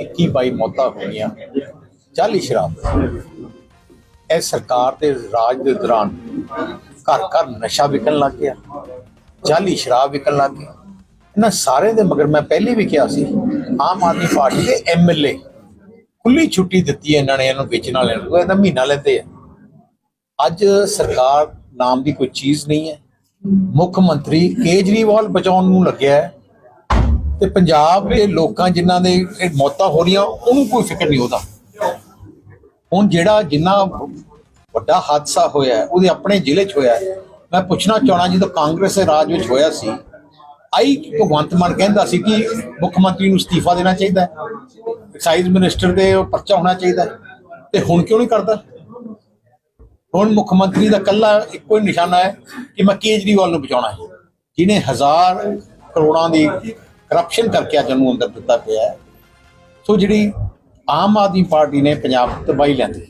21 22 ਮੌਤਾਂ ਹੋਈਆਂ, ਚਾਲੀ ਸ਼ਰਾਬ। ਇਹ ਸਰਕਾਰ ਦੇ ਰਾਜ ਦੇ ਦੌਰਾਨ ਘਰ ਘਰ ਨਸ਼ਾ ਵਿਕਣ ਲੱਗ ਗਿਆ, ਚਾਲੀ ਸ਼ਰਾਬ ਵਿਕਣ ਲੱਗ ਗਈ ਇਹਨਾਂ ਸਾਰੇ ਦੇ ਮਗਰ ਮੈਂ ਪਹਿਲੇ ਵੀ ਕਿਹਾ ਸੀ, ਆਮ ਆਦਮੀ ਪਾਰਟੀ ਦੇ ਐਮਐਲਏ ਖੁੱਲੀ ਛੁੱਟੀ ਦਿੱਤੀ ਇਹਨਾਂ ਨੇ, ਇਹਨੂੰ ਵੇਚਣ ਵਾਲਿਆਂ ਨੂੰ ਇਹਦਾ ਮਹੀਨਾ ਲੈਂਦੇ ਆ। ਅੱਜ ਸਰਕਾਰ ਨਾਮ ਦੀ ਕੋਈ ਚੀਜ਼ ਨਹੀਂ ਹੈ। ਮੁੱਖ ਮੰਤਰੀ ਕੇਜਰੀਵਾਲ ਬਚਾਉਣ ਨੂੰ ਲੱਗਿਆ ਹੈ। ਤੇ ਪੰਜਾਬ ਦੇ ਲੋਕਾਂ ਜਿਨ੍ਹਾਂ ਦੇ ਮੌਤਾਂ ਹੋ ਰਹੀਆਂ, ਉਹਨੂੰ ਕੋਈ ਫਿਕਰ ਨਹੀਂ ਉਹਦਾ। ਹੁਣ ਜਿਹੜਾ ਜਿੰਨਾ ਵੱਡਾ ਹਾਦਸਾ ਹੋਇਆ ਉਹਦੇ ਆਪਣੇ ਜ਼ਿਲ੍ਹੇ 'ਚ ਹੋਇਆ ਮੈਂ ਪੁੱਛਣਾ ਚਾਹਣਾ ਜਦੋਂ ਕਾਂਗਰਸ ਦੇ ਰਾਜ ਵਿੱਚ ਹੋਇਆ ਸੀ, ਆਈ ਭਗਵੰਤ ਮਾਨ ਕਹਿੰਦਾ ਸੀ ਕਿ ਮੁੱਖ ਮੰਤਰੀ ਨੂੰ ਅਸਤੀਫਾ ਦੇਣਾ ਚਾਹੀਦਾ ਹੈ ਐਕਸਾਈਜ਼ ਮਿਨਿਸਟਰ ਦੇ ਪਰਚਾ ਹੋਣਾ ਚਾਹੀਦਾ ਤੇ ਹੁਣ ਕਿਉਂ ਨਹੀਂ ਕਰਦਾ? ਹੁਣ ਮੁੱਖ ਮੰਤਰੀ ਦਾ ਕੱਲਾ ਇੱਕੋ ਹੀ ਨਿਸ਼ਾਨਾ ਹੈ ਕਿ ਮੈਂ ਕੇਜਰੀਵਾਲ ਨੂੰ ਬਚਾਉਣਾ ਹੈ, ਜਿਹਨੇ ਹਜ਼ਾਰ ਕਰੋੜਾਂ ਦੀ ਕਰਪਸ਼ਨ ਕਰਕੇ ਅੱਜ ਨੂੰ ਅੰਦਰ ਦਿੱਤਾ ਪਿਆ ਸੋ ਜਿਹੜੀ ਆਮ ਆਦਮੀ ਪਾਰਟੀ ਨੇ ਪੰਜਾਬ ਤਬਾਹੀ ਲੈਂਦੀ